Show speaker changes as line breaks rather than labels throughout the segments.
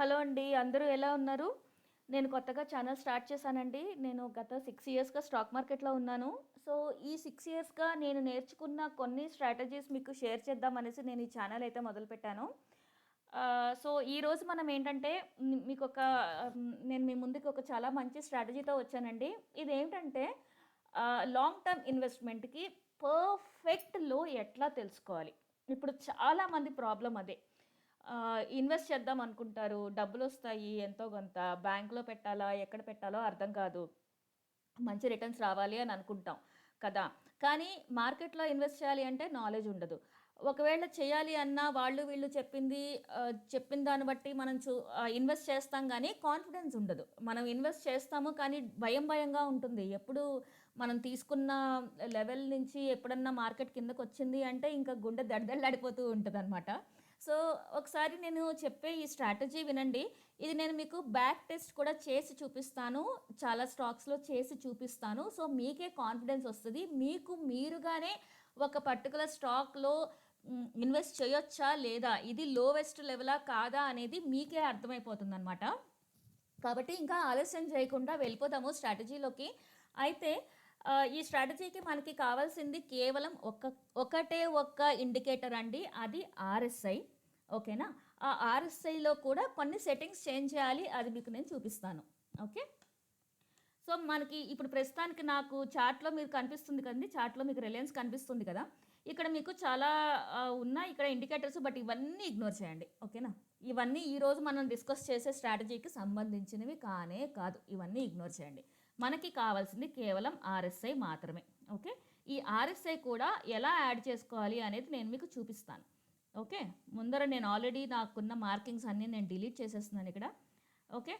Hello అండి అందరూ ఎలా ఉన్నారు? నేను కొత్తగా ఛానల్ స్టార్ట్ చేశానండి. నేను గత సిక్స్ ఇయర్స్గా స్టాక్ మార్కెట్లో ఉన్నాను. సో ఈ సిక్స్ ఇయర్స్గా నేను నేర్చుకున్న కొన్ని స్ట్రాటజీస్ మీకు షేర్ చేద్దాం అనేసి నేను ఈ ఛానల్ అయితే మొదలుపెట్టాను సో ఈరోజు మనం ఏంటంటే మీకు ఒక నేను మీ ముందుకు ఒక చాలా మంచి స్ట్రాటజీతో వచ్చానండి. ఇది ఏంటంటే లాంగ్ టర్మ్ ఇన్వెస్ట్మెంట్కి పర్ఫెక్ట్లో ఎట్లా తెలుసుకోవాలి? ఇప్పుడు చాలామంది ప్రాబ్లం అదే. ఇన్వెస్ట్ చేద్దాం అనుకుంటారు. డబ్బులు వస్తాయి ఎంతో కొంత. బ్యాంక్లో పెట్టాలా ఎక్కడ పెట్టాలో అర్థం కాదు. మంచి రిటర్న్స్ రావాలి అని అనుకుంటాం కదా. కానీ మార్కెట్లో ఇన్వెస్ట్ చేయాలి అంటే నాలెడ్జ్ ఉండదు. ఒకవేళ చేయాలి అన్నా వాళ్ళు వీళ్ళు చెప్పింది చెప్పిన దాన్ని బట్టి మనం చూ ఇన్వెస్ట్ చేస్తాం కానీ కాన్ఫిడెన్స్ ఉండదు. మనం ఇన్వెస్ట్ చేస్తాము కానీ భయం భయంగా ఉంటుంది. ఎప్పుడు మనం తీసుకున్న లెవెల్ నుంచి ఎప్పుడన్నా మార్కెట్ కిందకు వచ్చింది అంటే ఇంకా గుండె దడదళ్ళాడిపోతూ ఉంటుంది అనమాట సో ఒకసారి నేను చెప్పే ఈ స్ట్రాటజీ వినండి. ఇది నేను మీకు బ్యాక్ టెస్ట్ కూడా చేసి చూపిస్తాను. చాలా స్టాక్స్లో చేసి చూపిస్తాను. సో మీకే కాన్ఫిడెన్స్ వస్తుంది. మీకు మీరుగానే ఒక పర్టికులర్ స్టాక్లో ఇన్వెస్ట్ చేయొచ్చా లేదా? ఇది లోవెస్ట్ లెవెలా కాదా అనేది మీకే అర్థమైపోతుంది అనమాట కాబట్టి ఇంకా ఆలస్యం చేయకుండా వెళ్ళిపోదాము స్ట్రాటజీలోకి. అయితే ఈ స్ట్రాటజీకి మనకి కావాల్సింది కేవలం ఒక ఒకటే ఒక్క ఇండికేటర్ అండి అది ఆర్ఎస్ఐ ఓకేనా? ఆ ఆర్ఎస్ఐలో కూడా కొన్ని సెట్టింగ్స్ చేంజ్ చేయాలి అది మీకు నేను చూపిస్తాను ఓకే? సో మనకి ఇప్పుడు ప్రస్తుతానికి నాకు చార్ట్లో మీకు కనిపిస్తుంది కదండి చార్ట్లో మీకు రిలయన్స్ కనిపిస్తుంది కదా? ఇక్కడ మీకు చాలా ఉన్నాయి ఇక్కడ ఇండికేటర్స్ బట్ ఇవన్నీ ఇగ్నోర్ చేయండి ఓకేనా? ఇవన్నీ ఈరోజు మనం డిస్కస్ చేసే స్ట్రాటజీకి సంబంధించినవి కానే కాదు ఇవన్నీ ఇగ్నోర్ చేయండి. మనకి కావాల్సింది కేవలం ఆర్ఎస్ఐ మాత్రమే ఓకే? ఈ ఆర్ఎస్ఐ కూడా ఎలా యాడ్ చేసుకోవాలి అనేది నేను మీకు చూపిస్తాను ఓకే? ముందర నేను ఆల్రెడీ నాకున్న మార్కింగ్స్ అన్నీ నేను డిలీట్ చేసేస్తున్నాను ఇక్కడ ఓకే?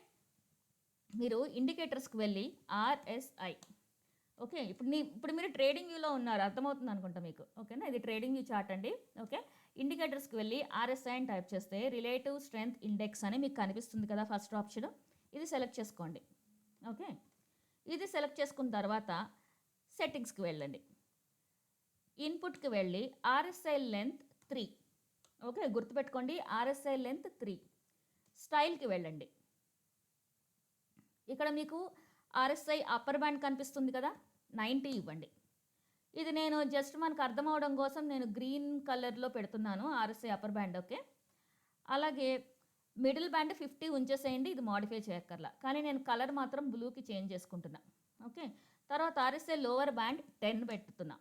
మీరు ఇండికేటర్స్కి వెళ్ళి ఆర్ఎస్ఐ ఓకే? ఇప్పుడు నీ ఇప్పుడు మీరు ట్రేడింగ్ వ్యూలో ఉన్నారు అర్థమవుతుంది అనుకుంటా మీకు ఓకేనా? ఇది ట్రేడింగ్ వ్యూ చార్ట్ అండి ఓకే? ఇండికేటర్స్కి వెళ్ళి ఆర్ఎస్ఐ అని టైప్ చేస్తే రిలేటివ్ స్ట్రెంగ్త్ ఇండెక్స్ అని మీకు కనిపిస్తుంది కదా ఫస్ట్ ఆప్షన్ ఇది సెలెక్ట్ చేసుకోండి ఓకే? ఇది సెలెక్ట్ చేసుకున్న తర్వాత సెట్టింగ్స్కి వెళ్ళండి. ఇన్పుట్కి వెళ్ళి ఆర్ఎస్ఐ లెంత్ త్రీ. ఓకే గుర్తుపెట్టుకోండి ఆర్ఎస్ఐ లెంత్ త్రీ. స్టైల్కి వెళ్ళండి. ఇక్కడ మీకు ఆర్ఎస్ఐ అప్పర్ బ్యాండ్ కనిపిస్తుంది కదా నైంటీ ఇవ్వండి. ఇది నేను జస్ట్ మనకు అర్థం అవడం కోసం నేను గ్రీన్ కలర్లో పెడుతున్నాను ఆర్ఎస్ఐ అప్పర్ బ్యాండ్ ఓకే? అలాగే మిడిల్ బ్యాండ్ ఫిఫ్టీ ఉంచేసేయండి ఇది మాడిఫై చేయక్కర్లా. కానీ నేను కలర్ మాత్రం బ్లూకి చేంజ్ చేసుకుంటున్నా. ఓకే? తర్వాత RSA lower band ten పెట్టుతున్నా.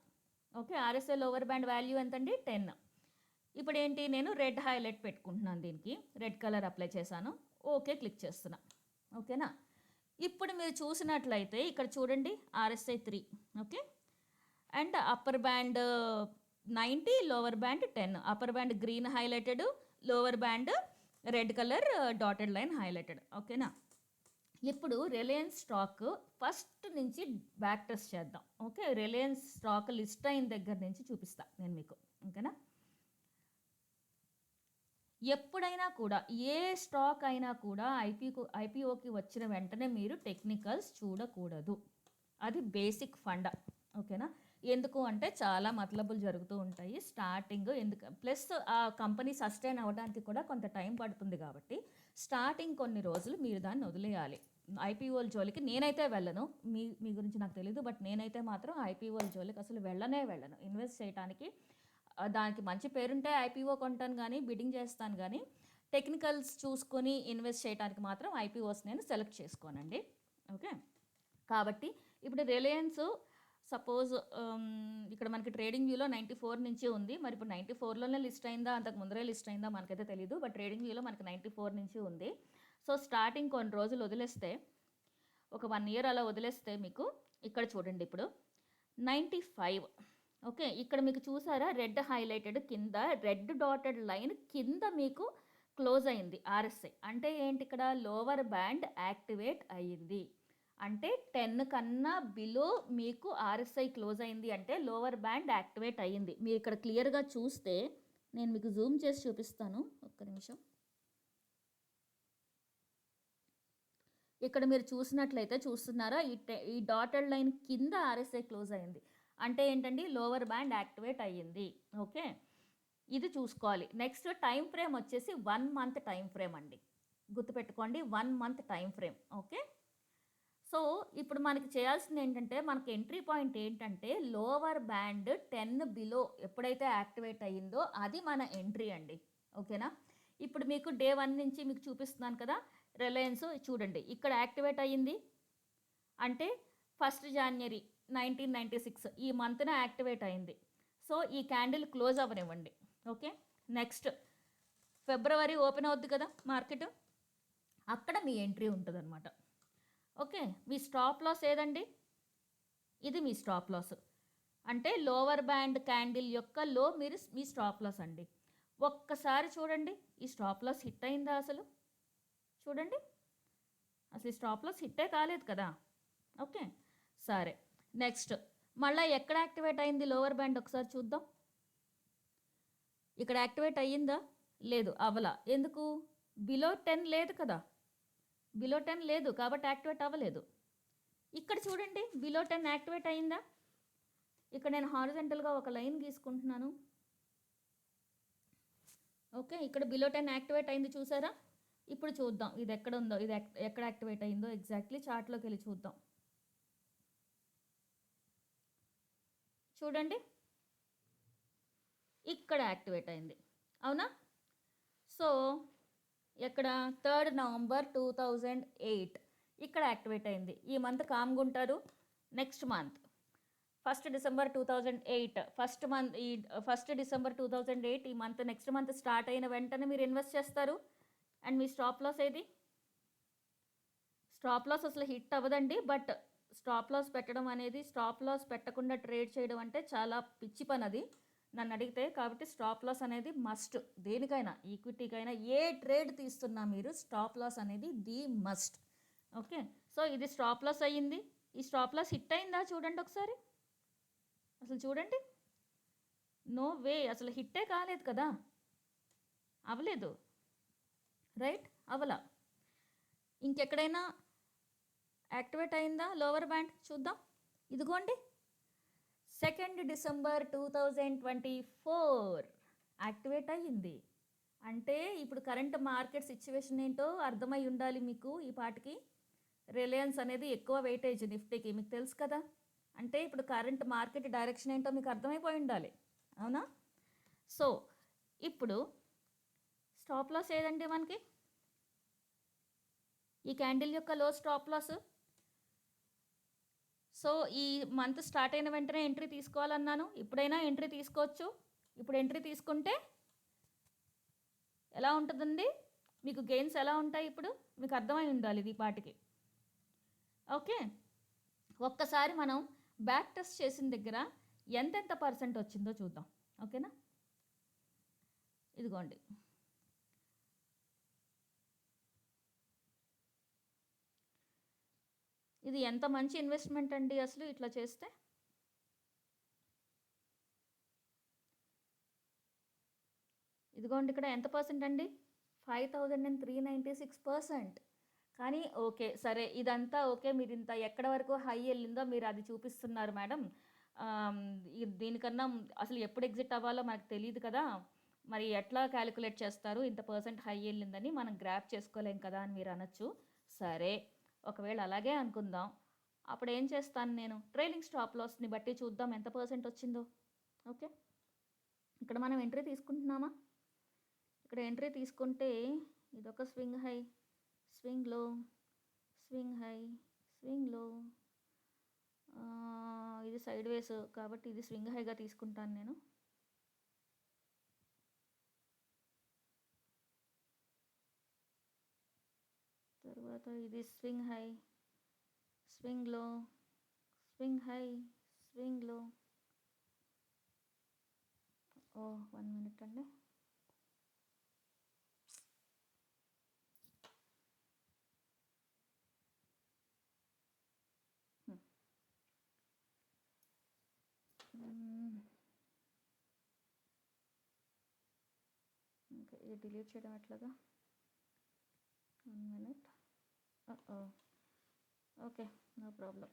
Okay? RSA lower band value ఎంతండి? టెన్. ఇప్పుడు ఏంటి? నేను రెడ్ హైలైట్ పెట్టుకుంటున్నాను దీనికి. రెడ్ కలర్ అప్లై చేశాను. ఓకే క్లిక్ చేస్తున్నా. ఓకేనా? ఇప్పుడు మీరు చూసినట్లయితే ఇక్కడ చూడండి RSI three. Okay? And upper band ninety lower band ten. Upper band green highlighted lower band red colour dotted line highlighted ఓకేనా? ఇప్పుడు రిలయన్స్ స్టాక్ ఫస్ట్ నుంచి బ్యాక్ టెస్ట్ చేద్దాం. ఓకే? రిలయన్స్ స్టాక్ లిస్ట్ అయిన దగ్గర నుంచి చూపిస్తా నేను మీకు. ఓకేనా? ఎప్పుడైనా కూడా ఏ స్టాక్ అయినా కూడా ఐపీకు ఐపీఓకి వచ్చిన వెంటనే మీరు టెక్నికల్స్ చూడకూడదు. అది బేసిక్ ఫండ ఓకేనా? ఎందుకు అంటే చాలా మతలబులు జరుగుతూ ఉంటాయి. స్టార్టింగ్ ఎందుకు ప్లస్ ఆ కంపెనీ సస్టైన్ అవ్వడానికి కూడా కొంత టైం పడుతుంది కాబట్టి స్టార్టింగ్ కొన్ని రోజులు మీరు దాన్ని వదిలేయాలి. ఐపీఓల జోలికి నేనైతే వెళ్ళను. మీ మీ గురించి నాకు తెలియదు బట్ నేనైతే మాత్రం ఐపీఓల జోలికి అసలు వెళ్ళనే వెళ్ళను. ఇన్వెస్ట్ చేయడానికి దానికి మంచి పేరుంటే ఐపీఓ కొంటాను కానీ బిడ్డింగ్ చేస్తాను కానీ టెక్నికల్స్ చూసుకొని ఇన్వెస్ట్ చేయడానికి మాత్రం ఐపీఓస్ నేను సెలెక్ట్ చేసుకోనండి. ఓకే? కాబట్టి ఇప్పుడు రిలయన్స్ సపోజ్ ఇక్కడ మనకి ట్రేడింగ్ వ్యూలో నైంటీ ఫోర్ నుంచి ఉంది. మరి ఇప్పుడు నైంటీ ఫోర్లోనే లిస్ట్ అయిందా? అంతకు ముందరే లిస్ట్ అయిందా? మనకైతే తెలియదు బట్ ట్రేడింగ్ వ్యూలో మనకి నైంటీ ఫోర్ నుంచి ఉంది. సో స్టార్టింగ్ కొన్ని రోజులు వదిలేస్తే ఒక వన్ ఇయర్ అలా వదిలేస్తే మీకు ఇక్కడ చూడండి ఇప్పుడు. నైంటీ ఫైవ్ ఓకే ఇక్కడ మీకు చూసారా? రెడ్ హైలైటెడ్ కింద రెడ్ డాటెడ్ లైన్ కింద మీకు క్లోజ్ అయింది ఆర్ఎస్ఐ అంటే ఏంటి ఇక్కడ? లోవర్ బ్యాండ్ యాక్టివేట్ అయ్యింది అంటే టెన్ కన్నా బిలో మీకు ఆర్ఎస్ఐ క్లోజ్ అయింది అంటే లోవర్ బ్యాండ్ యాక్టివేట్ అయ్యింది. మీరు ఇక్కడ క్లియర్గా చూస్తే నేను మీకు జూమ్ చేసి చూపిస్తాను. ఒక్క నిమిషం. ఇక్కడ మీరు చూసినట్లయితే చూస్తున్నారా ఈ ఈ డాటెడ్ లైన్ కింద ఆర్ఎస్ఐ క్లోజ్ అయింది. అంటే ఏంటండి? లోవర్ బ్యాండ్ యాక్టివేట్ అయ్యింది. ఓకే? ఇది చూసుకోవాలి. నెక్స్ట్ టైం ఫ్రేమ్ వచ్చేసి వన్ మంత్ టైం ఫ్రేమ్ అండి. గుర్తుపెట్టుకోండి one month time frame. Okay? So ఇప్పుడు మనకి చేయాల్సింది ఏంటంటే మనకి ఎంట్రీ పాయింట్ ఏంటంటే లోవర్ బ్యాండ్ టెన్ బిలో ఎప్పుడైతే యాక్టివేట్ అయ్యిందో అది మన ఎంట్రీ అండి. ఓకేనా? ఇప్పుడు మీకు డే వన్ నుంచి మీకు చూపిస్తున్నాను కదా రిలయన్స్ చూడండి. ఇక్కడ యాక్టివేట్ అయ్యింది. అంటే first January nineteen ninety six ఈ మంత్న యాక్టివేట్ అయింది సో ఈ క్యాండిల్ క్లోజ్ అవ్వనివ్వండి. ఓకే? నెక్స్ట్ ఫిబ్రవరి ఓపెన్ అవుద్ది కదా మార్కెట్ అక్కడ మీ ఎంట్రీ ఉంటుంది అనమాట ఓకే మీ స్టాప్ లాస్ ఏదండి? ఇది మీ స్టాప్ లాస్. అంటే లోవర్ బ్యాండ్ క్యాండిల్ యొక్క లో మీరు మీ స్టాప్ లాస్ అండి. ఒక్కసారి చూడండి ఈ స్టాప్ లాస్ హిట్ అయిందా అసలు? చూడండి. అసలు ఈ స్టాప్ లాస్ హిట్టే కాలేదు కదా. ఓకే సరే. నెక్స్ట్ మళ్ళీ ఎక్కడ యాక్టివేట్ అయింది లోవర్ బ్యాండ్ ఒకసారి చూద్దాం. ఇక్కడ యాక్టివేట్ అయ్యిందా? లేదు అవలా. ఎందుకు? బిలో టెన్ లేదు కదా. బిలో టెన్ లేదు కాబట్టి యాక్టివేట్ అవ్వలేదు. ఇక్కడ చూడండి బిలో టెన్ యాక్టివేట్ అయిందా? ఇక్కడ నేను హారిజెంటల్గా ఒక లైన్ గీసుకుంటున్నాను. ఓకే ఇక్కడ బిలో టెన్ యాక్టివేట్ అయింది చూసారా? ఇప్పుడు చూద్దాం ఇది ఎక్కడ ఉందో ఇది ఎక్కడ యాక్టివేట్ అయిందో ఎగ్జాక్ట్లీ చార్ట్లోకి వెళ్ళి చూద్దాం. చూడండి ఇక్కడ యాక్టివేట్ అయింది. అవునా? సో ఎక్కడ? Third November two thousand eight. ఇక్కడ యాక్టివేట్ అయింది. ఈ మంత్ కామ్గా ఉంటారు next month. First December two thousand eight. First month ఈ first December two thousand eight ఈ మంత్ నెక్స్ట్ మంత్ స్టార్ట్ అయిన వెంటనే మీరు ఇన్వెస్ట్ చేస్తారు. అండ్ మీ స్టాప్ లాస్ ఏది? స్టాప్ లాస్ అసలు హిట్ అవ్వదండి. బట్ స్టాప్ లాస్ పెట్టడం అనేది స్టాప్ లాస్ పెట్టకుండా ట్రేడ్ చేయడం అంటే చాలా పిచ్చి పని అది. నన్ను అడిగితే కాబట్టి స్టాప్ లాస్ అనేది మస్ట్ దేనికైనా ఈక్విటీకైనా ఏ ట్రేడ్ తీస్తున్నా మీరు స్టాప్ లాస్ అనేది ది మస్ట్ ఓకే? సో ఇది స్టాప్ లాస్ అయ్యింది. ఈ స్టాప్ లాస్ హిట్ అయిందా చూడండి ఒకసారి. అసలు చూడండి. నో వే అసలు హిట్టే కాలేదు కదా. అవ్వలేదు రైట్ అవలా. ఇంకెక్కడైనా యాక్టివేట్ అయిందా? లోవర్ బ్యాండ్ చూద్దాం. ఇదిగోండి. Second December two thousand twenty four activate అయ్యింది. అంటే ఇప్పుడు కరెంట్ మార్కెట్ సిచ్యువేషన్ ఏంటో అర్థమై ఉండాలి మీకు ఈ పాటికి. రిలయన్స్ అనేది ఎక్కువ వెయిటేజ్ నిఫ్టీకి మీకు తెలుసు కదా. అంటే ఇప్పుడు కరెంట్ మార్కెట్ డైరెక్షన్ ఏంటో మీకు అర్థమైపోయి ఉండాలి. అవునా? సో ఇప్పుడు స్టాప్ లాస్ ఏదండి మనకి? ఈ క్యాండిల్ యొక్క లో స్టాప్ లాస్ సో ఈ మంత్ స్టార్ట్ అయిన వెంటనే ఎంట్రీ తీసుకోవాలన్నాను. ఇప్పుడైనా ఎంట్రీ తీసుకోవచ్చు. ఇప్పుడు ఎంట్రీ తీసుకుంటే ఎలా ఉంటుందండి? మీకు గెయిన్స్ ఎలా ఉంటాయి ఇప్పుడు? మీకు అర్థమై ఉండాలి ఇది పాటికి. ఓకే? ఒక్కసారి మనం బ్యాక్ టెస్ట్ చేసిన దగ్గర ఎంతెంత పర్సెంట్ వచ్చిందో చూద్దాం. ఓకేనా? ఇదిగోండి. ఇది ఎంత మంచి ఇన్వెస్ట్మెంట్ అండి అసలు ఇట్లా చేస్తే? ఇదిగోండి ఇక్కడ ఎంత పర్సెంట్ అండి? Five thousand and three ninety six percent కానీ ఓకే సరే ఇదంతా ఓకే మీరు ఇంత ఎక్కడ వరకు హై వెళ్ళిందో మీరు అది చూపిస్తున్నారు మేడం. దీనికన్నా అసలు ఎప్పుడు ఎగ్జిట్ అవ్వాలో మనకు తెలియదు కదా. మరి ఎట్లా క్యాలిక్యులేట్ చేస్తారు? ఇంత పర్సెంట్ హై వెళ్ళిందని మనం గ్రాప్ చేసుకోలేం కదా అని మీరు అనొచ్చు. సరే. ఒకవేళ అలాగే అనుకుందాం అప్పుడు ఏం చేస్తాను నేను? ట్రైలింగ్ స్టాప్ లాస్ని బట్టి చూద్దాం ఎంత పర్సెంట్ వచ్చిందో. ఓకే? ఇక్కడ మనం ఎంట్రీ తీసుకుంటున్నామా? ఇక్కడ ఎంట్రీ తీసుకుంటే ఇదొక స్వింగ్ హై స్వింగ్లో స్వింగ్ హై స్వింగ్లో. ఇది సైడ్ వేస్ కాబట్టి ఇది స్వింగ్ హైగా తీసుకుంటాను నేను. తర్వాత ఇది స్వింగ్ హై స్వింగ్లో స్వింగ్ హై స్వింగ్లో. ఓ వన్ మినిట్ అండి. ఇంకా ఇది డిలీట్ చేయడం ఎట్లాగా? One minute. Okay no problem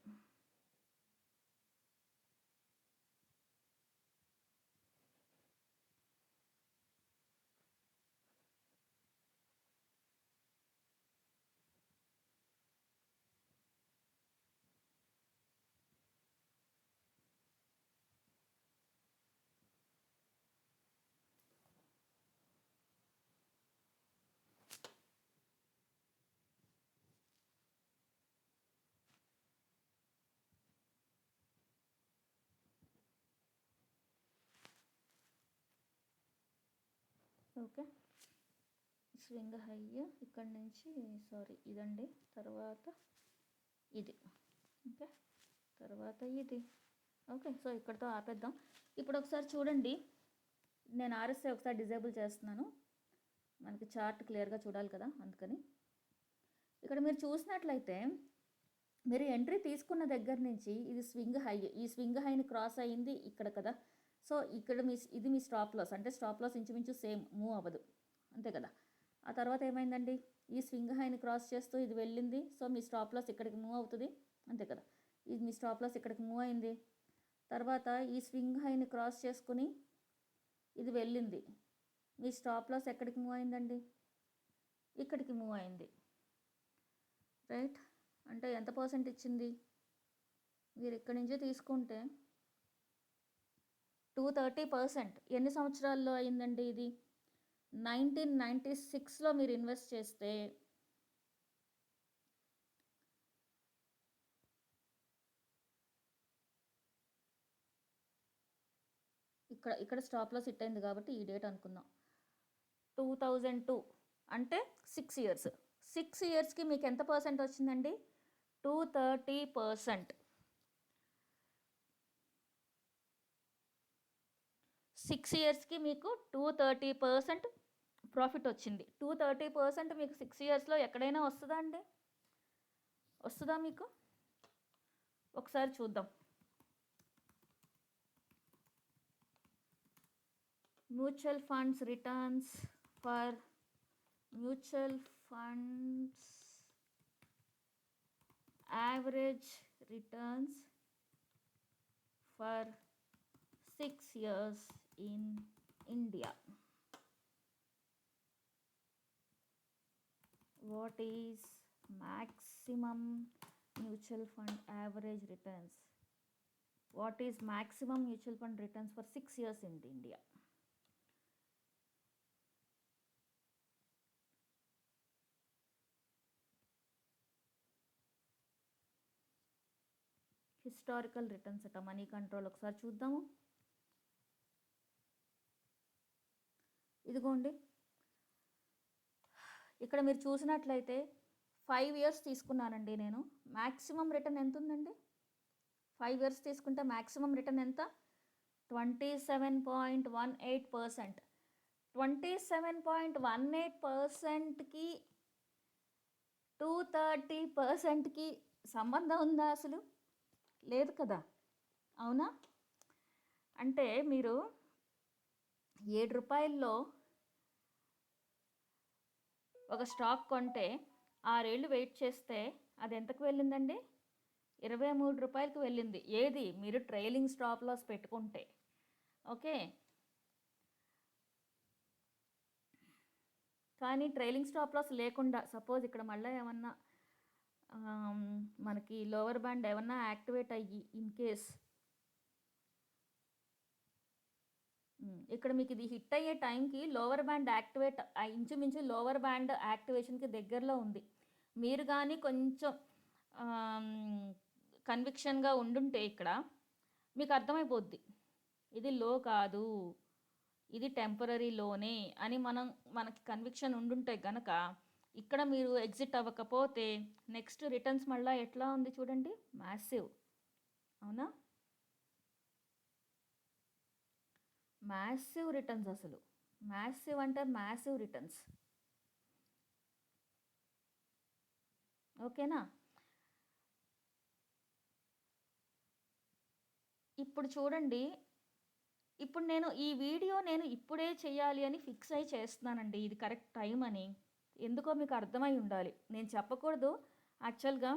okay. Swing high ఇక్కడ నుంచి సారీ ఇదండి. తర్వాత ఇది. ఓకే. తర్వాత ఇది. ఓకే సో ఇక్కడతో ఆపేద్దాం. ఇప్పుడు ఒకసారి చూడండి. నేను ఆర్ఎస్ఐ ఒకసారి డిజేబుల్ చేస్తున్నాను. మనకి చార్ట్ క్లియర్గా చూడాలి కదా అందుకని. ఇక్కడ మీరు చూసినట్లయితే మీరు ఎంట్రీ తీసుకున్న దగ్గర నుంచి ఇది స్వింగ్ హై ఈ స్వింగ్ హైని క్రాస్ అయ్యింది ఇక్కడ కదా. సో ఇక్కడ మీ ఇది మీ స్టాప్ లాస్ అంటే స్టాప్ లాస్ ఇంచుమించు సేమ్ మూవ్ అవ్వదు. అంతే కదా? ఆ తర్వాత ఏమైందండి? ఈ స్వింగ్ హైని క్రాస్ చేస్తూ ఇది వెళ్ళింది. సో మీ స్టాప్ లాస్ ఇక్కడికి మూవ్ అవుతుంది. అంతే కదా? ఇది మీ స్టాప్ లాస్ ఇక్కడికి మూవ్ అయింది. తర్వాత ఈ స్వింగ్ హైని క్రాస్ చేసుకుని ఇది వెళ్ళింది. మీ స్టాప్ లాస్ ఎక్కడికి మూవ్ అయిందండి? ఇక్కడికి మూవ్ అయింది. రైట్ అంటే ఎంత పర్సెంట్ ఇచ్చింది? మీరు ఇక్కడి నుంచే తీసుకుంటే టూ థర్టీ పర్సెంట్. ఎన్ని సంవత్సరాల్లో అయిందండి ఇది? నైన్టీన్ నైంటీ సిక్స్లో మీరు ఇన్వెస్ట్ చేస్తే ఇక్కడ ఇక్కడ స్టాప్లో సెట్ అయింది కాబట్టి ఈ డేట్ అనుకుందాం. టూ థౌజండ్ టూ అంటే సిక్స్ ఇయర్స్. సిక్స్ ఇయర్స్కి మీకు ఎంత పర్సెంట్ వచ్చిందండి? Two thirty percent. సిక్స్ ఇయర్స్కి మీకు టూ థర్టీ పర్సెంట్ ప్రాఫిట్ వచ్చింది. టూ థర్టీ పర్సెంట్ మీకు సిక్స్ ఇయర్స్లో ఎక్కడైనా వస్తుందా అండి? వస్తుందా మీకు? ఒకసారి చూద్దాం. Mutual funds returns for mutual funds average returns for six years. in India what is maximum mutual fund average returns what is maximum mutual fund returns for 6 years in india historical returns అట money control ఒకసారి చూద్దాము ఇదిగోండి. ఇక్కడ మీరు చూసినట్లయితే five years తీసుకున్నానండి నేను. Maximum return ఎంత ఉందండి ఫైవ్ ఇయర్స్ తీసుకుంటే మ్యాక్సిమం రిటర్న్ ఎంత? Twenty seven point one eight percent twenty seven point one eight పర్సెంట్కి టూ థర్టీ పర్సెంట్కి సంబంధం ఉందా అసలు? లేదు కదా. అవునా? అంటే మీరు ఏడు రూపాయల్లో ఒక స్టాక్ కొంటే ఆరేళ్ళు వెయిట్ చేస్తే అది ఎంతకు వెళ్ళిందండి? ఇరవై మూడు రూపాయలకు వెళ్ళింది. ఏది? మీరు ట్రైలింగ్ స్టాప్ లాస్ పెట్టుకుంటే. ఓకే? కానీ ట్రైలింగ్ స్టాప్ లాస్ లేకుండా సపోజ్ ఇక్కడ మళ్ళీ ఏమన్నా మనకి లోవర్ బ్యాండ్ ఏమన్నా యాక్టివేట్ అయ్యి ఇన్ కేస్ ఇక్కడ మీకు ఇది హిట్ అయ్యే టైంకి లోవర్ బ్యాండ్ యాక్టివేట్ ఆ ఇంచుమించు లోవర్ బ్యాండ్ యాక్టివేషన్కి దగ్గరలో ఉంది. మీరు కానీ కొంచెం కన్విక్షన్గా ఉండుంటే ఇక్కడ మీకు అర్థమైపోద్ది. ఇది లో కాదు ఇది టెంపరీ లోనే అని మనం మనకి కన్విక్షన్ ఉండుంటే గనక ఇక్కడ మీరు ఎగ్జిట్ అవ్వకపోతే నెక్స్ట్ రిటర్న్స్ మళ్ళీ ఎట్లా ఉంది చూడండి? మ్యాసివ్ అవునా? మ్యాసివ్ రిటర్న్స్ అసలు. మ్యాసివ్ అంటే మ్యాసివ్ రిటర్న్స్ ఓకేనా? ఇప్పుడు చూడండి. ఇప్పుడు నేను ఈ వీడియో నేను ఇప్పుడే చేయాలి అని ఫిక్స్ అయి చేస్తున్నానండి. ఇది కరెక్ట్ టైం అని. ఎందుకో మీకు అర్థమై ఉండాలి. నేను చెప్పకూడదు. యాక్చువల్గా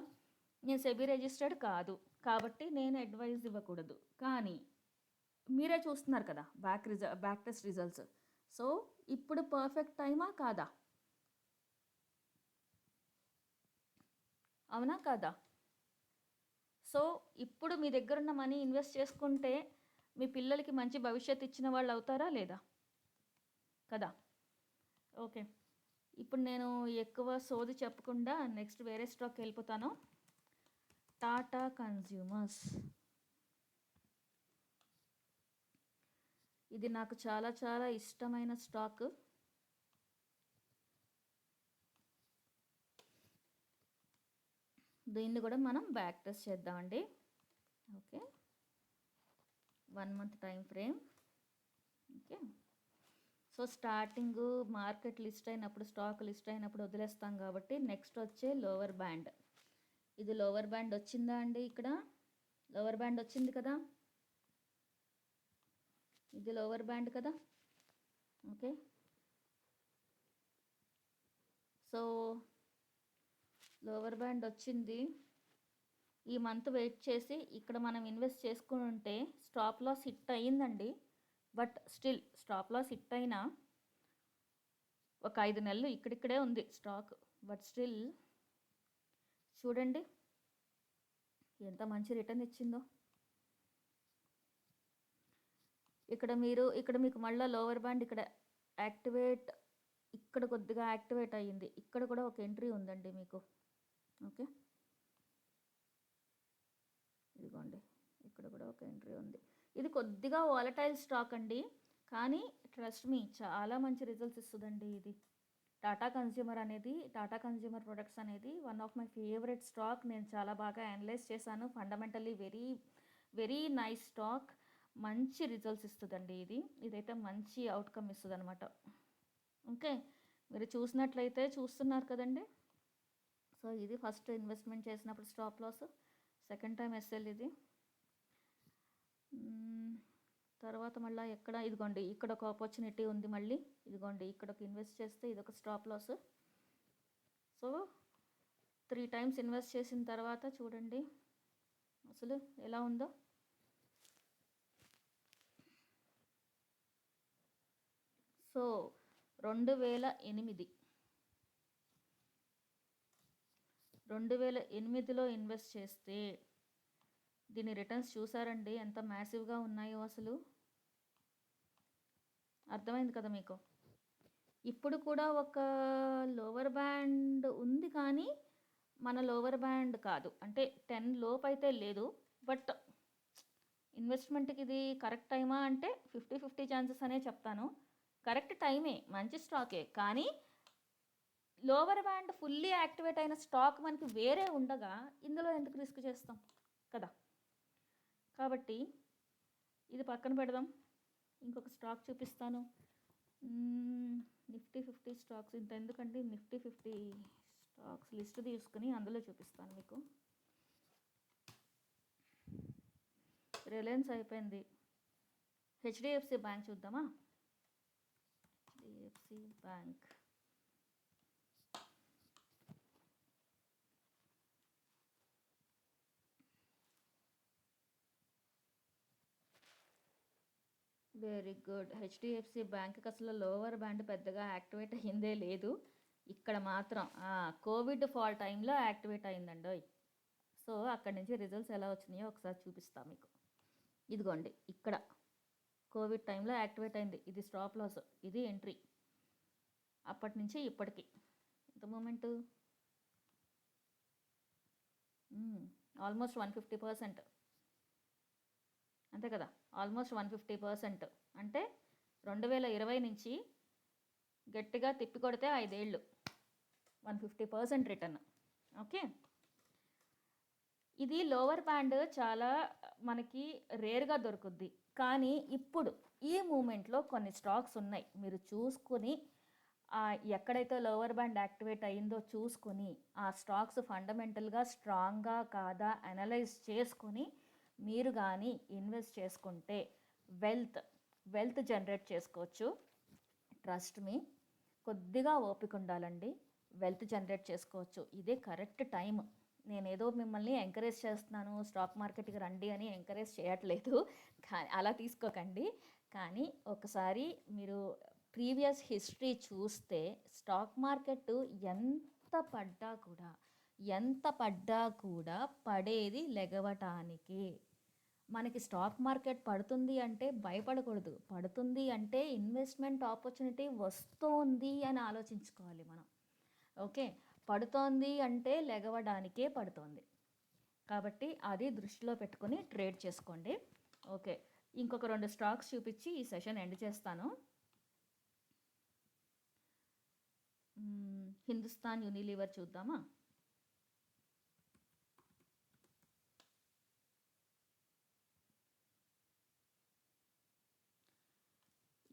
నేను సెబీ రిజిస్టర్డ్ కాదు. కాబట్టి నేను అడ్వైజ్ ఇవ్వకూడదు. కానీ మీరే చూస్తున్నారు కదా బ్యాక్ రిజ బ్యాక్ టెస్ట్ రిజల్ట్స్ సో ఇప్పుడు పర్ఫెక్ట్ టైమా కాదా? అవునా కాదా? సో ఇప్పుడు మీ దగ్గర ఉన్న మనీ ఇన్వెస్ట్ చేసుకుంటే మీ పిల్లలకి మంచి భవిష్యత్తు ఇచ్చిన వాళ్ళు అవుతారా లేదా? కదా? ఓకే ఇప్పుడు నేను ఎక్కువ సోది చెప్పకుండా నెక్స్ట్ వేరే స్టాక్ వెళ్ళిపోతాను. టాటా కన్జ్యూమర్స్ ఇది నాకు చాలా చాలా ఇష్టమైన స్టాక్. దీన్ని కూడా మనం బ్యాక్ టెస్ట్ చేద్దామండి. Okay. One month time frame. Okay. So starting market list అయినప్పుడు స్టాక్ లిస్ట్ అయినప్పుడు వదిలేస్తాం కాబట్టి నెక్స్ట్ వచ్చే లోవర్ బ్యాండ్. ఇది లోవర్ బ్యాండ్ వచ్చిందా అండి ఇక్కడ? లోవర్ బ్యాండ్ వచ్చింది కదా? ఇది లోవర్ బ్యాండ్ కదా. ఓకే సో లోవర్ బ్యాండ్ వచ్చింది. ఈ మంత్ వెయిట్ చేసి ఇక్కడ మనం ఇన్వెస్ట్ చేసుకుని ఉంటే స్టాప్ లాస్ హిట్ అయ్యిందండి. But still stop loss hit అయినా ఒక ఐదు నెలలు ఇక్కడిక్కడే ఉంది స్టాక్ బట్ స్టిల్ చూడండి ఎంత మంచి రిటర్న్ ఇచ్చిందో. ఇక్కడ మీరు ఇక్కడ మీకు మళ్ళీ లోవర్ బ్యాండ్ ఇక్కడ యాక్టివేట్ ఇక్కడ కొద్దిగా యాక్టివేట్ అయ్యింది. ఇక్కడ కూడా ఒక ఎంట్రీ ఉందండి మీకు. ఓకే ఇదిగోండి. ఇక్కడ కూడా ఒక ఎంట్రీ ఉంది. ఇది కొద్దిగా వాలటైల్ స్టాక్ అండి. కానీ ట్రస్ట్ మీ చాలా మంచి రిజల్ట్స్ ఇస్తుందండి ఇది. టాటా కన్జ్యూమర్ అనేది టాటా కన్జ్యూమర్ ప్రొడక్ట్స్ అనేది one of my favourite stock నేను చాలా బాగా అనలైజ్ చేశాను. Fundamentally very very nice stock మంచి రిజల్ట్స్ ఇస్తుందండి ఇది. ఇదైతే మంచి అవుట్కమ్ ఇస్తుంది అనమాట ఓకే మీరు చూసినట్లయితే చూస్తున్నారు కదండి? సో ఇది ఫస్ట్ ఇన్వెస్ట్మెంట్ చేసినప్పుడు stop loss second time SL ఇది. Hmm, తర్వాత మళ్ళీ ఎక్కడ ఇదిగోండి ఇక్కడ ఒక ఆపర్చునిటీ ఉంది మళ్ళీ. ఇదిగోండి ఇక్కడ ఒక ఇన్వెస్ట్ చేస్తే ఇది ఒక stop loss so three times invest చేసిన తర్వాత చూడండి అసలు ఎలా ఉందో. సో రెండు వేల ఎనిమిది. రెండు వేల ఎనిమిదిలో ఇన్వెస్ట్ చేస్తే దీని రిటర్న్స్ చూసారండి? ఎంత మ్యాసివ్గా ఉన్నాయో అసలు? అర్థమైంది కదా మీకు? ఇప్పుడు కూడా ఒక లోవర్ బ్యాండ్ ఉంది కానీ మన లోవర్ బ్యాండ్ కాదు. అంటే టెన్ లోపు అయితే లేదు. బట్ ఇన్వెస్ట్మెంట్కి ఇది కరెక్ట్ టైమా అంటే ఫిఫ్టీ ఫిఫ్టీ ఛాన్సెస్ అనే చెప్తాను. కరెక్ట్ టైమే మంచి స్టాకే. కానీ లోవర్ బ్యాండ్ ఫుల్లీ యాక్టివేట్ అయిన స్టాక్ మనకి వేరే ఉండగా ఇందులో ఎందుకు రిస్క్ చేస్తాం? కదా. కాబట్టి ఇది పక్కన పెడదాం. ఇంకొక స్టాక్ చూపిస్తాను. నిఫ్టీ ఫిఫ్టీ స్టాక్స్ ఇంత ఎందుకంటే నిఫ్టీ ఫిఫ్టీ స్టాక్స్ లిస్ట్ తీసుకుని అందులో చూపిస్తాను మీకు. రిలయన్స్ అయిపోయింది. హెచ్డిఎఫ్సి బ్యాంక్ చూద్దామా? HDFC bank very good HDFC బ్యాంక్కి అసలు లోవర్ బ్యాండ్ పెద్దగా యాక్టివేట్ అయ్యిందే లేదు. ఇక్కడ మాత్రం కోవిడ్ ఫాల్ టైంలో యాక్టివేట్ అయిందండి సో అక్కడి నుంచి రిజల్ట్స్ ఎలా వచ్చినాయో ఒకసారి చూపిస్తాం మీకు. ఇదిగోండి ఇక్కడ. కోవిడ్ టైంలో యాక్టివేట్ అయింది. ఇది స్టాప్ లాస్ ఇది ఎంట్రీ. అప్పటి నుంచి ఇప్పటికి. ఎంత moment? Almost one fifty percent. అంతే కదా? Almost one fifty percent. అంటే రెండు వేల ఇరవై నుంచి గట్టిగా తిప్పి కొడితే ఐదేళ్ళు. One fifty percent return. Okay? ఇది లోవర్ బ్యాండ్ చాలా మనకి రేర్గా దొరుకుద్ది. కానీ ఇప్పుడు ఈ మూమెంట్లో కొన్ని స్టాక్స్ ఉన్నాయి. మీరు చూసుకుని ఎక్కడైతే లోవర్ బ్యాండ్ యాక్టివేట్ అయిందో చూసుకుని ఆ స్టాక్స్ ఫండమెంటల్గా స్ట్రాంగ్గా కాదా అనలైజ్ చేసుకొని మీరు కానీ ఇన్వెస్ట్ చేసుకుంటే వెల్త్ వెల్త్ జనరేట్ చేసుకోవచ్చు. Trust me. కొద్దిగా ఓపిక ఉండాలండి. వెల్త్ జనరేట్ చేసుకోవచ్చు. ఇదే కరెక్ట్ టైం నేనేదో మిమ్మల్ని ఎంకరేజ్ చేస్తున్నాను స్టాక్ మార్కెట్కి రండి అని ఎంకరేజ్ చేయట్లేదు. కానీ అలా తీసుకోకండి. కానీ ఒకసారి మీరు ప్రీవియస్ హిస్టరీ చూస్తే స్టాక్ మార్కెట్ ఎంత పడ్డా కూడా ఎంత పడ్డా కూడా పడేది లెగవటానికి. మనకి స్టాక్ మార్కెట్ పడుతుంది అంటే భయపడకూడదు. పడుతుంది అంటే ఇన్వెస్ట్మెంట్ ఆపర్చునిటీ వస్తోంది అని ఆలోచించుకోవాలి మనం. ఓకే? పడుతోంది అంటే లెగవడానికే పడుతోంది. కాబట్టి అది దృష్టిలో పెట్టుకొని ట్రేడ్ చేసుకోండి. ఓకే. ఇంకొక రెండు స్టాక్స్ చూపించి ఈ సెషన్ ఎండ్ చేస్తాను. హిందుస్థాన్ యూనిలీవర్ చూద్దామా?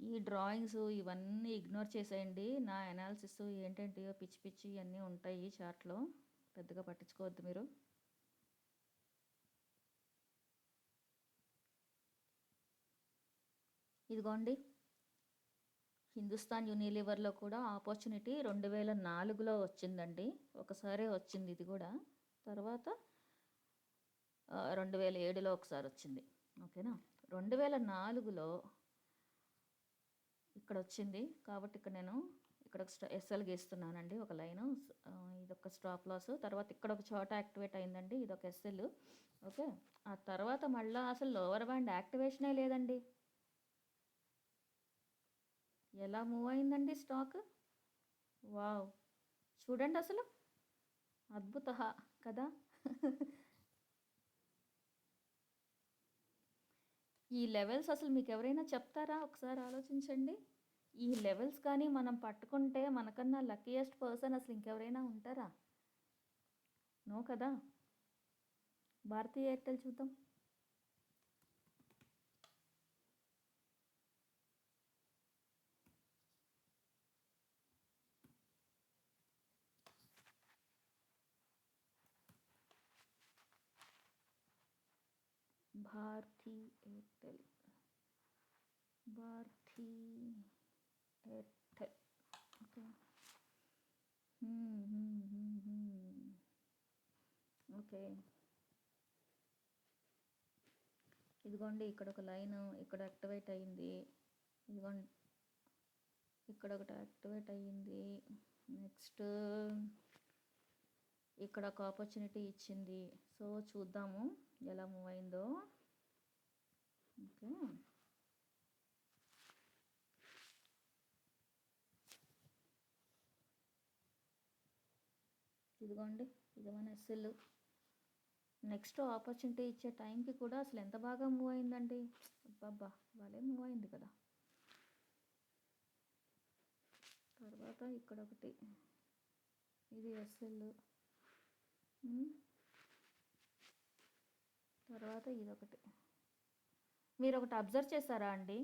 ఈ డ్రాయింగ్స్ ఇవన్నీ ఇగ్నోర్ చేసేయండి. నా అనాలిసిస్ ఏంటంటే పిచ్చి పిచ్చి ఇవన్నీ ఉంటాయి ఈ చార్ట్లో. పెద్దగా పట్టించుకోవద్దు మీరు. ఇదిగోండి. హిందుస్థాన్ యూనిలివర్లో కూడా ఆపర్చునిటీ రెండు వేల నాలుగులో వచ్చిందండి. ఒకసారి వచ్చింది ఇది కూడా. తర్వాత రెండు వేల ఏడులో ఒకసారి వచ్చింది. ఓకేనా? రెండు వేల నాలుగులో ఇక్కడ వచ్చింది కాబట్టి ఇక్కడ నేను ఇక్కడ ఒక స్ట- ఎస్ఎల్ గీస్తున్నానండి. ఒక లైను. ఇది ఒక స్టాప్ లాస్. తర్వాత ఇక్కడ ఒక చోట యాక్టివేట్ అయిందండి. ఇది ఒక ఎస్ఎల్ ఓకే? ఆ తర్వాత మళ్ళీ అసలు లోవర్ బ్యాండ్ యాక్టివేషనే లేదండి. ఎలా మూవ్ అయిందండి స్టాక్? వావ్. చూడండి అసలు. అద్భుత కదా? ఈ లెవెల్స్ అసలు మీకు ఎవరైనా చెప్తారా? ఒకసారి ఆలోచించండి. ఈ లెవెల్స్ కానీ మనం పట్టుకుంటే మనకన్నా లక్కీయెస్ట్ పర్సన్ అసలు ఇంకెవరైనా ఉంటారా? నో కదా? భారతీయ ఎయిర్టెల్ చూద్దాం. Bharti Airtel. Bharti Airtel. Okay. Okay. ఇదిగోండి ఇక్కడ ఒక లైన్ ఇక్కడ యాక్టివేట్ అయ్యింది ఇదిగోండి. ఇక్కడ ఒకటి యాక్టివేట్ అయ్యింది. నెక్స్ట్ ఇక్కడ ఒక ఆపర్చునిటీ ఇచ్చింది. సో చూద్దాము ఎలా మూవ్ ఇదిగోండి ఇది మన ఎస్ఎల్ నెక్స్ట్ ఆపర్చునిటీ ఇచ్చే టైంకి కూడా అసలు ఎంత బాగా మూవ్ అయిందండి. అబ్బాబ్బా భలే మూవ్ అయింది కదా. తర్వాత ఇక్కడ ఒకటి. ఇది ఎస్ఎల్ తర్వాత ఇదొకటి. మీరు ఒకటి అబ్జర్వ్ చేశారా అండి?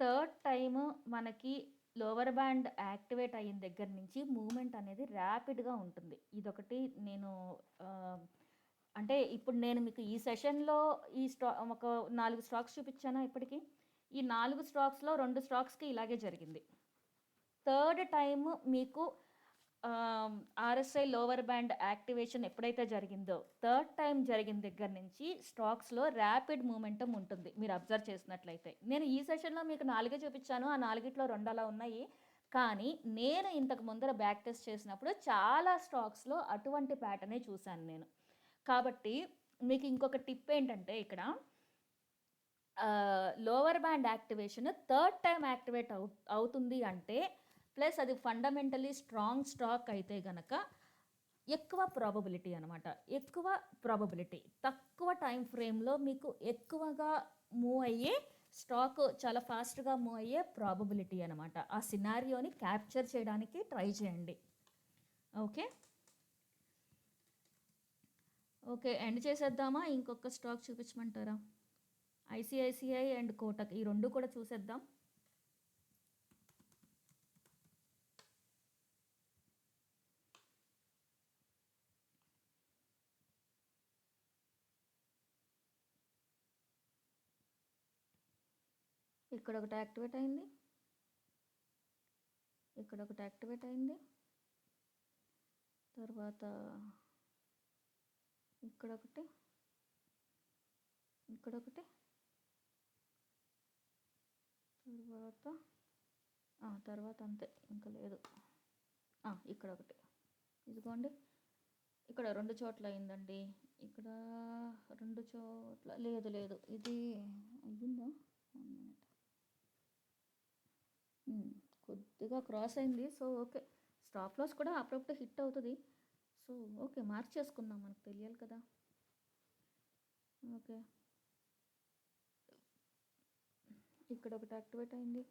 థర్డ్ టైము మనకి లోవర్ బ్యాండ్ యాక్టివేట్ అయిన దగ్గర నుంచి మూమెంట్ అనేది ర్యాపిడ్గా ఉంటుంది. ఇదొకటి నేను అంటే ఇప్పుడు నేను మీకు ఈ సెషన్లో ఈ స్టా ఒక నాలుగు స్టాక్స్ చూపించానా ఇప్పటికీ? ఈ నాలుగు స్టాక్స్లో రెండు స్టాక్స్కి ఇలాగే జరిగింది. థర్డ్ టైం మీకు ఆర్ఎస్ఐ లోవర్ బ్యాండ్ యాక్టివేషన్ ఎప్పుడైతే జరిగిందో థర్డ్ టైం జరిగిన దగ్గర నుంచి స్టాక్స్లో ర్యాపిడ్ మూమెంటం ఉంటుంది. మీరు అబ్జర్వ్ చేసినట్లయితే. నేను ఈ సెషన్లో మీకు నాలుగే చూపించాను. ఆ నాలుగిట్లో రెండు అలా ఉన్నాయి. కానీ నేను ఇంతకు ముందర బ్యాక్ టెస్ట్ చేసినప్పుడు చాలా స్టాక్స్లో అటువంటి ప్యాటర్నే చూశాను నేను. కాబట్టి మీకు ఇంకొక టిప్ ఏంటంటే ఇక్కడ lower band activation third time activate అవు అవుతుంది అంటే ప్లస్ అది ఫండమెంటలీ స్ట్రాంగ్ స్టాక్ అయితే గనక ఎక్కువ ప్రాబబిలిటీ అనమాట ఎక్కువ ప్రాబబిలిటీ తక్కువ టైం ఫ్రేమ్లో మీకు ఎక్కువగా మూవ్ అయ్యే స్టాక్ చాలా ఫాస్ట్గా మూవ్ అయ్యే ప్రాబబిలిటీ అనమాట ఆ సినారియోని క్యాప్చర్ చేయడానికి ట్రై చేయండి. ఓకే? ఓకే ఎండ్ చేసేద్దామా? ఇంకొక స్టాక్ చూపించమంటారా? ఐసిఐసిఐ అండ్ కోటక్ ఈ రెండు కూడా చూసేద్దాం. ఇక్కడ ఒకటి యాక్టివేట్ అయింది. ఇక్కడ ఒకటి యాక్టివేట్ అయింది. తర్వాత ఇక్కడ ఒకటి ఇక్కడ ఒకటి తర్వాత తర్వాత అంతే ఇంకా లేదు. ఇక్కడ ఒకటి ఇదిగోండి. ఇక్కడ రెండు చోట్ల అయిందండి. ఇక్కడ రెండు చోట్ల లేదు లేదు. ఇది అయ్యిందా? One minute. కొద్దిగా క్రాస్ అయింది. So okay. స్టాప్ లాస్ కూడా అప్పుడప్పుడు హిట్ అవుతుంది. So okay. మార్చేసుకుందాం. మనకు తెలియాలి కదా. ఓకే. ఇక్కడ ఒకటి యాక్టివేట్ అయింది.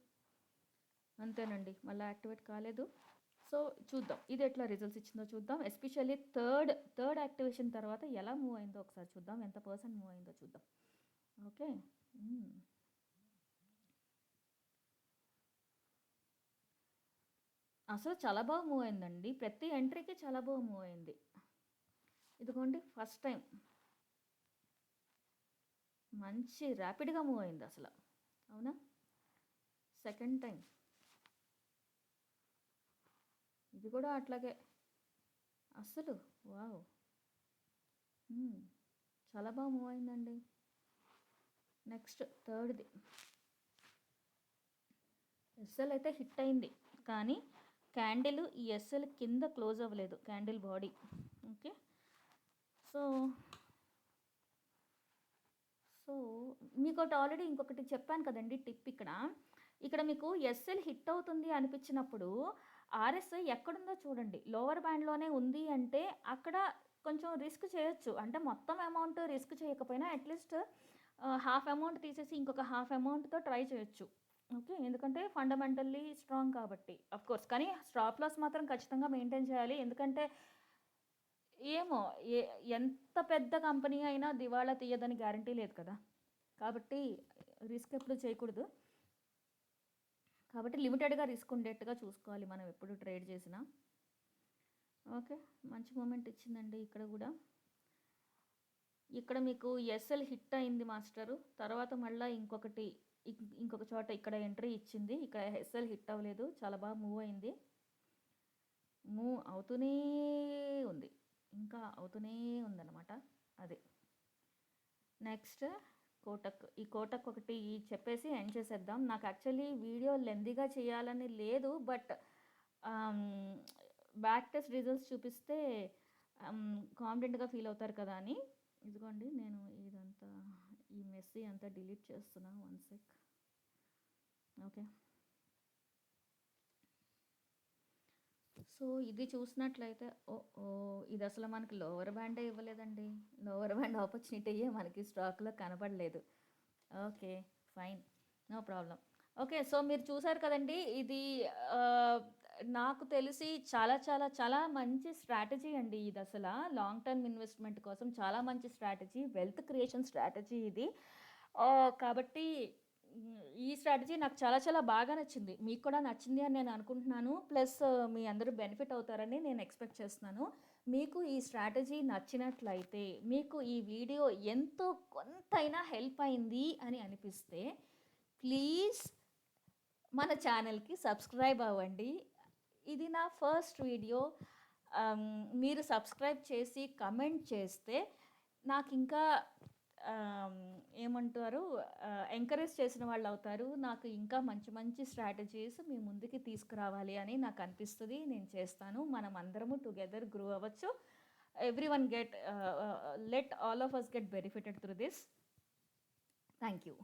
అంతేనండి. మళ్ళీ యాక్టివేట్ కాలేదు. సో చూద్దాం. ఇది ఎట్లా రిజల్ట్స్ ఇచ్చిందో చూద్దాం. ఎస్పెషల్లీ థర్డ్ థర్డ్ యాక్టివేషన్ తర్వాత ఎలా మూవ్ అయిందో ఒకసారి చూద్దాం. ఎంత పర్సెంట్ మూవ్ అయిందో చూద్దాం. ఓకే. అసలు చాలా బాగా మూవ్ అయిందండి. ప్రతి ఎంట్రీకి చాలా బాగా మూవ్ అయింది. ఇదిగోండి ఫస్ట్ టైం. మంచి ర్యాపిడ్గా మూవ్ అయింది అసలు. అవునా? Second time. ఇది కూడా అట్లాగే. అసలు వావ్. చాలా బాగా మూవ్ అయిందండి. నెక్స్ట్ థర్డ్ది. ఎస్ఎల్ అయితే హిట్ అయింది. కానీ క్యాండిల్ ఈ ఎస్ఎల్ కింద క్లోజ్ అవ్వలేదు candle body. Okay? So so మీకు ఒకటి ఆల్రెడీ ఇంకొకటి చెప్పాను కదండి టిప్ ఇక్కడ. ఇక్కడ మీకు ఎస్ఎల్ హిట్ అవుతుంది అనిపించినప్పుడు ఆర్ఎస్ఐ ఎక్కడుందో చూడండి. లోవర్ బ్యాండ్లోనే ఉంది అంటే అక్కడ కొంచెం రిస్క్ చేయొచ్చు. అంటే మొత్తం అమౌంట్ రిస్క్ చేయకపోయినా అట్లీస్ట్ హాఫ్ అమౌంట్ తీసేసి ఇంకొక హాఫ్ అమౌంట్తో ట్రై చేయొచ్చు. ఓకే. ఎందుకంటే ఫండమెంటల్లీ స్ట్రాంగ్ కాబట్టి. Of course. కానీ స్టాప్ లాస్ మాత్రం ఖచ్చితంగా మెయింటైన్ చేయాలి. ఎందుకంటే ఏమో ఏ ఎంత పెద్ద కంపెనీ అయినా దివాళా తీయదని గ్యారంటీ లేదు కదా. కాబట్టి రిస్క్ ఎప్పుడు చేయకూడదు. కాబట్టి లిమిటెడ్గా రిస్క్ ఉండేట్టుగా చూసుకోవాలి మనం ఎప్పుడు ట్రేడ్ చేసినా. ఓకే. మంచి మూమెంట్ ఇచ్చిందండి ఇక్కడ కూడా. ఇక్కడ మీకు ఎస్ఎల్ హిట్ అయింది మాస్టరు. తర్వాత మళ్ళీ ఇంకొకటి ఇంకొక చోట ఇక్కడ ఎంట్రీ ఇచ్చింది. ఇక్కడ ఎస్ఎల్ హిట్ అవ్వలేదు. చాలా బాగా మూవ్ అయింది. మూవ్ అవుతూనే ఉంది. ఇంకా అవుతూనే ఉందన్నమాట అది. నెక్స్ట్ కోటక్ ఈ కోటక్ ఒకటి చెప్పేసి ఎండ్ చేసేద్దాం. నాకు యాక్చువల్లీ వీడియో లెందీగా చేయాలని లేదు బట్ బ్యాక్ టెస్ట్ రిజల్ట్స్ చూపిస్తే కాన్ఫిడెంట్గా ఫీల్ అవుతారు కదా అని. ఇదిగోండి నేను ఇదంతా ఈ మెస్సీ అంతా డిలీట్ చేస్తున్నా వన్ సెక్ ఓకే. సో ఇది చూసినట్లయితే ఓ ఓ ఇది అసలు మనకి లోవర్ బ్యాండే ఇవ్వలేదండి. లోవర్ బ్యాండ్ ఆపర్చునిటీయే మనకి స్టాక్లో కనపడలేదు okay fine no problem okay so మీరు చూసారు కదండి ఇది నాకు తెలిసి చాలా చాలా చాలా మంచి స్ట్రాటజీ అండి ఇది అసలు. లాంగ్ టర్మ్ ఇన్వెస్ట్మెంట్ కోసం చాలా మంచి స్ట్రాటజీ వెల్త్ క్రియేషన్ స్ట్రాటజీ ఇది. కాబట్టి ఈ స్ట్రాటజీ నాకు చాలా చాలా బాగా నచ్చింది. మీకు కూడా నచ్చింది అని నేను అనుకుంటున్నాను. ప్లస్ మీ అందరూ బెనిఫిట్ అవుతారని నేను ఎక్స్పెక్ట్ చేస్తున్నాను. మీకు ఈ స్ట్రాటజీ నచ్చినట్లయితే మీకు ఈ వీడియో ఎంతో కొంతైనా హెల్ప్ అయింది అని అనిపిస్తే ప్లీజ్ మన ఛానల్కి సబ్స్క్రైబ్ అవ్వండి. ఇది నా ఫస్ట్ వీడియో um, మీరు సబ్స్క్రైబ్ చేసి కమెంట్ చేస్తే నాకు ఇంకా um, ఏమంటారు uh, ఎంకరేజ్ చేసిన వాళ్ళు అవుతారు. నాకు ఇంకా మంచి మంచి స్ట్రాటజీస్ మీ ముందుకి తీసుకురావాలి అని నాకు అనిపిస్తుంది. నేను చేస్తాను. మనం అందరము టుగెదర్ గ్రో అవ్వచ్చు. Everyone get let all of us get benefited through this thank you